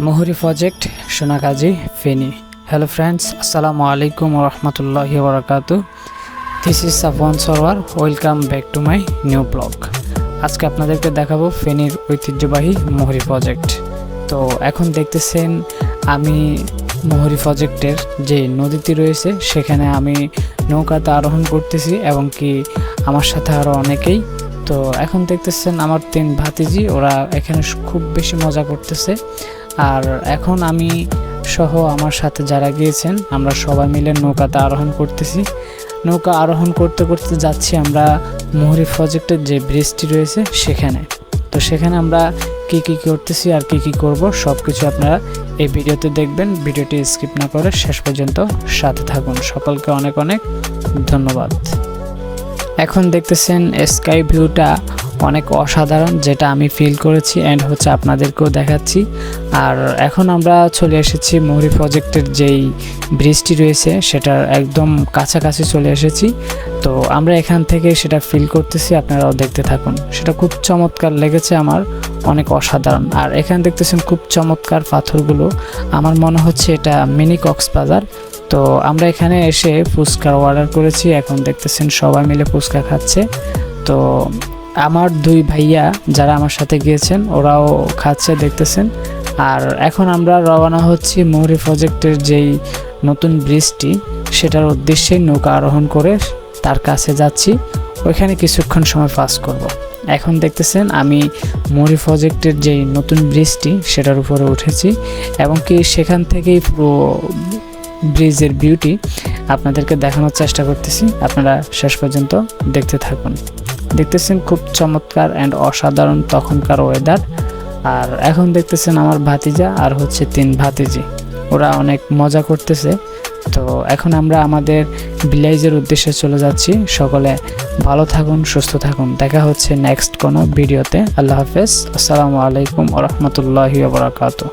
Muhuri project Sonagazi Feni. Hello friends আসসালামু আলাইকুম রহমতুল্লাহি বরাকাতু this is Safwan Sarwar welcome back to my new blog আজকে আপনাদেরকে দেখাবো ফেনীর ঐতিহ্যবাহী মুহুরি প্রজেক্ট। তো এখন দেখতেছেন আমি মুহুরি প্রজেক্টের যে নদীটি রয়েছে, সেখানে আমি নৌকাতে আরোহণ করতেছি এবং কি আমার সাথে আরও অনেকেই তো এখন দেখতেছেন আমার তিন ভাতিজি, ওরা এখানে খুব বেশি মজা করতেছে। আর এখন আমি সহ আমার সাথে যারা গিয়েছেন, আমরা সবাই মিলে নৌকাতে আরোহণ করতেছি। নৌকা আরোহণ করতে করতে যাচ্ছি আমরা মুহুরি প্রজেক্টের যে ব্রিজটি রয়েছে সেখানে। তো সেখানে আমরা কি কি করতেছি আর কি কি করব সব কিছু আপনারা এই ভিডিওতে দেখবেন। ভিডিওটি স্কিপ না করে শেষ পর্যন্ত সাথে থাকুন। সকলকে অনেক অনেক ধন্যবাদ। এখন দেখতেছেন স্কাই ভিউটা অনেক অসাধারণ, যেটা আমি ফিল করেছি অ্যান্ড হচ্ছে আপনাদেরকেও দেখাচ্ছি। আর এখন আমরা চলে এসেছি মৌরি প্রজেক্টের যেই ব্রিজটি রয়েছে, সেটার একদম কাছাকাছি চলে এসেছি। তো আমরা এখান থেকে সেটা ফিল করতেছি, আপনারাও দেখতে থাকুন। সেটা খুব চমৎকার লেগেছে আমার, অনেক অসাধারণ। আর এখানে দেখতেছেন খুব চমৎকার পাথরগুলো। আমার মনে হচ্ছে এটা মিনি কক্সবাজার। তো আমরা এখানে এসে ফুচকা অর্ডার করেছি, এখন দেখতেছেন সবাই মিলে ফুচকা খাচ্ছে। তো আমার দুই ভাইয়া যারা আমার সাথে গিয়েছেন, ওরাও খাচ্ছে, দেখতেছেন। আর এখন আমরা রওনা হচ্ছি মৌরি প্রজেক্টের যেই নতুন ব্রিজটি, সেটার উদ্দেশ্যে নৌকা আরোহণ করে তার কাছে যাচ্ছি। ওইখানে কিছুক্ষণ সময় পাস করব। এখন দেখতেছেন আমি মৌরি প্রজেক্টের যেই নতুন ব্রিজটি, সেটার উপরে উঠেছি এবং কি সেখান থেকেই পুরো ব্রিজের বিউটি আপনাদেরকে দেখানোর চেষ্টা করতেছি। আপনারা শেষ পর্যন্ত দেখতে থাকুন। দেখতেছেন খুব চমৎকার অ্যান্ড অসাধারণ তখনকার ওয়েদার আর এখন দেখতেছেন আমার ভাতিজা আর হচ্ছে তিন ভাতিজি। ওরা অনেক মজা করতেছে। তো এখন আমরা আমাদের ভিলেজের উদ্দেশ্যে চলে যাচ্ছি। সকলে ভালো থাকুন, সুস্থ থাকুন। দেখা হচ্ছে নেক্সট কোনো ভিডিওতে আল্লাহ হাফেজ। আসসালামু আলাইকুম রহমতুল্লাহি বারাকাতু